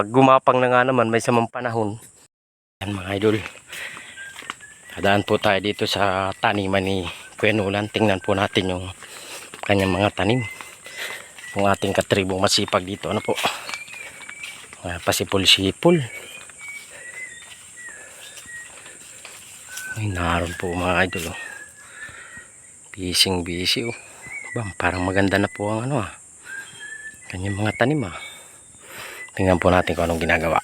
pag gumapang na nga naman, may samang panahon. Yan mga idol. Dadaan po tayo dito sa taniman ni Kuya Nulan. Tingnan po natin yung kanyang mga tanim. Yung ating katribong masipag dito. Ano po? Mga pasipol-sipol. Ay, naroon po mga idol. Oh. Bising busy oh. Bam, parang maganda na po ang ano ah. Kanyang mga tanim ah. Tingnan po natin kung anong ginagawa.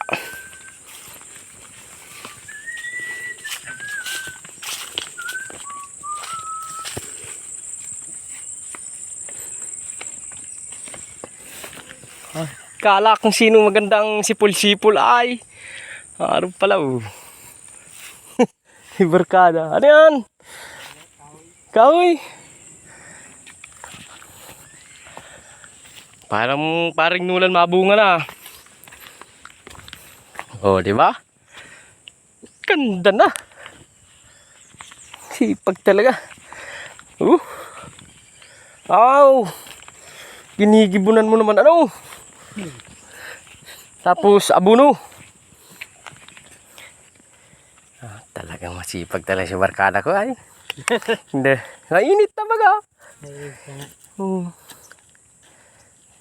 Ah, kala kung sino magandang sipul-sipul ay. Araw pala oh. Ibarkada. Ano yan? Kahoy. Parang parang nulan mabunga na. Oh, di ba? Ganda na. Sipag talaga. Uh. Aw. Ginigibunan mo naman ano? Tapos abuno. Ah, talagang masipag talaga si barkada ko ay. Hindi. Nainit na baga. Hmm.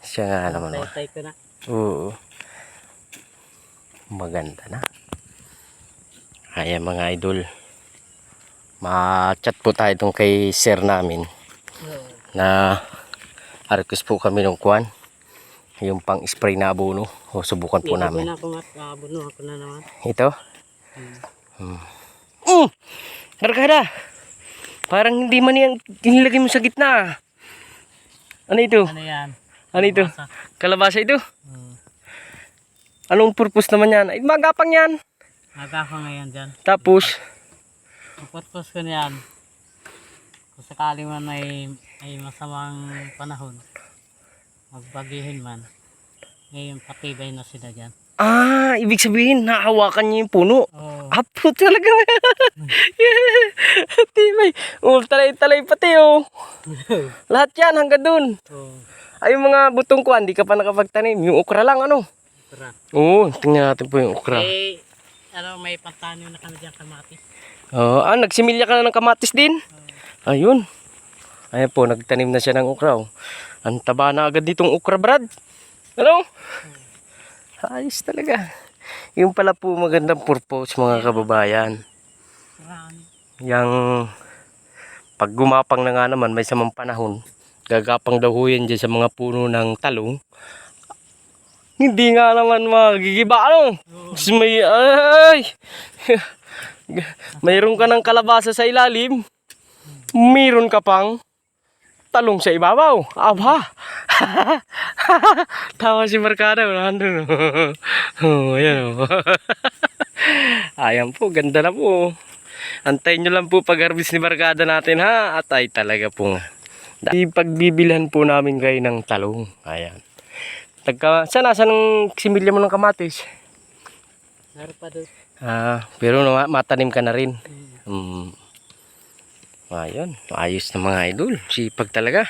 Siya nga naman. ma. Tay ko na. Oo. Maganda na. Ayan mga idol. Ma-chat po tayo tong kay sir namin na request po kami ng kwan. Yung pang spray na abono. O subukan po namin. Naman. Ito? Hmm. Mm! Karkada! Parang hindi man yan inilagay mo sa gitna. Ano ito? Ano yan? Ano ito? Kalabasa. Kalabasa ito? Hmm. Anong purpose naman yan? Ay, magapang yan. Nagkaka ngayon dyan. Tapos, Ang purpose ko niyan. Kung sakali man may, may masamang panahon. Magbagihin man. Ngayon patibay na sila dyan. ah, ibig sabihin, nahawakan niya yung puno. Oo. Apo talaga. Tibay. Oh, talay-talay pati oh. Lahat yan hanggang dun. Oo. Ay, yung mga butong kuan, di ka pa nakapagtanim. Yung okra lang, ano? Tara. Oo, tingnan natin po yung okra. Eh, ano, may pantanim na kami dyan kamatis. Oo, ah, nagsimilya ka na ng kamatis din. Ayun. Ayan po, nagtanim na siya ng okra. Oh. Ang taba na agad ditong okra, Brad. Ano? Ayos talaga. Yung pala po magandang purpose, mga kababayan. Marami. Yang pag gumapang na nga naman, may samang panahon, gagapang daw ho yan dyan sa mga puno ng talong. Hindi nga naman magigiba, ano? Mas may, ay! Mayroon ka ng kalabasa sa ilalim, mayroon ka pang talong sa ibabaw. Aba! Tawa si Marcada, nandun. oh, ayan oh. Ayan po, ganda na po. Antayin nyo lang po pag-harvest ni Barkada natin ha. At ay talaga po nga. Pagbibilhan po namin kayo ng talong. Ayan. Tagka, saan nasa ng similya mo ng kamatis? Meron pa doon. Ah, pero na, matanim ka na rin. Mm. Ayun, ayos na mga idol. Sipag talaga.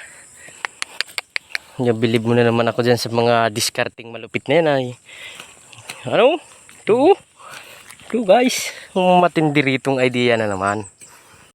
Bilib mo na naman ako dyan sa mga discarding malupit na yan ay. Ano? Ito? Ito guys. Matindi ritong idea na naman.